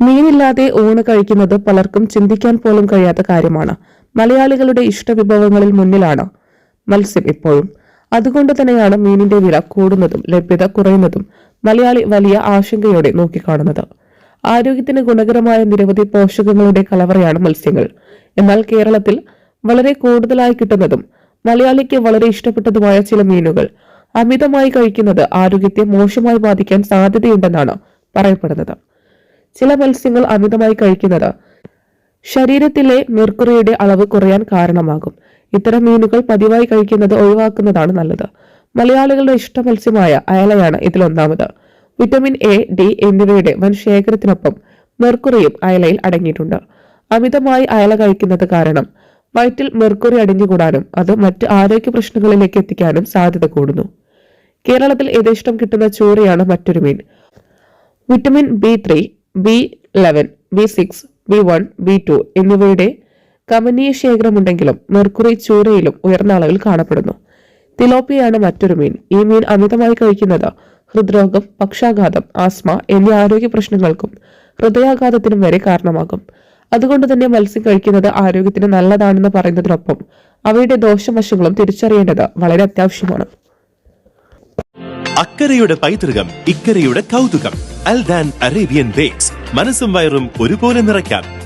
മീനില്ലാതെ ഊണ് കഴിക്കുന്നത് പലർക്കും ചിന്തിക്കാൻ പോലും കഴിയാത്ത കാര്യമാണ്. മലയാളികളുടെ ഇഷ്ടവിഭവങ്ങളിൽ മുന്നിലാണ് മത്സ്യം ഇപ്പോഴും. അതുകൊണ്ട് തന്നെയാണ് മീനിന്റെ വില കൂടുന്നതും ലഭ്യത കുറയുന്നതും മലയാളി വലിയ ആശങ്കയോടെ നോക്കിക്കാണുന്നത്. ആരോഗ്യത്തിന് ഗുണകരമായ നിരവധി പോഷകങ്ങളുടെ കലവറയാണ് മത്സ്യങ്ങൾ. എന്നാൽ കേരളത്തിൽ വളരെ കൂടുതലായി കിട്ടുന്നതും മലയാളിക്ക് വളരെ ഇഷ്ടപ്പെട്ടതുമായ ചില മീനുകൾ അമിതമായി കഴിക്കുന്നത് ആരോഗ്യത്തെ മോശമായി ബാധിക്കാൻ സാധ്യതയുണ്ടെന്നാണ് പറയപ്പെടുന്നത്. ചില മത്സ്യങ്ങൾ അമിതമായി കഴിക്കുന്നത് ശരീരത്തിലെ മെർക്കുറിയുടെ അളവ് കുറയാൻ കാരണമാകും. ഇത്തരം മീനുകൾ പതിവായി കഴിക്കുന്നത് ഒഴിവാക്കുന്നതാണ് നല്ലത്. മലയാളികളുടെ ഇഷ്ട മത്സ്യമായ അയലയാണ് ഇതിലൊന്നാമത് വിറ്റമിൻ എ ഡി എന്നിവയുടെ വൻ ശേഖരത്തിനൊപ്പം മെർക്കുറിയും അയലയിൽ അടങ്ങിയിട്ടുണ്ട്. അമിതമായി അയല കഴിക്കുന്നത് കാരണം വയറ്റിൽ മെർക്കുറി അടിഞ്ഞുകൂടാനും അത് മറ്റ് ആരോഗ്യ പ്രശ്നങ്ങളിലേക്ക് എത്തിക്കാനും സാധ്യത കൂടുന്നു. കേരളത്തിൽ യഥേഷ്ടം കിട്ടുന്ന ചൂരയാണ് മറ്റൊരു മീൻ. Vitamin B three B eleven B six B one B two എന്നിവയുടെ കമനീയ ശേഖരമുണ്ടെങ്കിലും മെർക്കുറി ചൂരയിലും ഉയർന്ന അളവിൽ കാണപ്പെടുന്നു. തിലോപ്പിയാണ് മറ്റൊരു മീൻ. ഈ മീൻ അമിതമായി കഴിക്കുന്നത് ഹൃദ്രോഗം പക്ഷാഘാതം ആസ്മ എന്നീ ആരോഗ്യ പ്രശ്നങ്ങൾക്കും ഹൃദയാഘാതത്തിനും വരെ കാരണമാകും. അതുകൊണ്ട് തന്നെ മത്സ്യം കഴിക്കുന്നത് ആരോഗ്യത്തിന് നല്ലതാണെന്ന് പറയുന്നതിനൊപ്പം അവയുടെ ദോഷവശങ്ങളും തിരിച്ചറിയേണ്ടത് വളരെ അത്യാവശ്യമാണ്. അക്കരയുടെ പൈതൃകം ഇക്കരയുടെ കൗതുകം. Aldan Arabian bakes. മനസ്സും വയറും ഒരുപോലെ നിറയ്ക്കാം.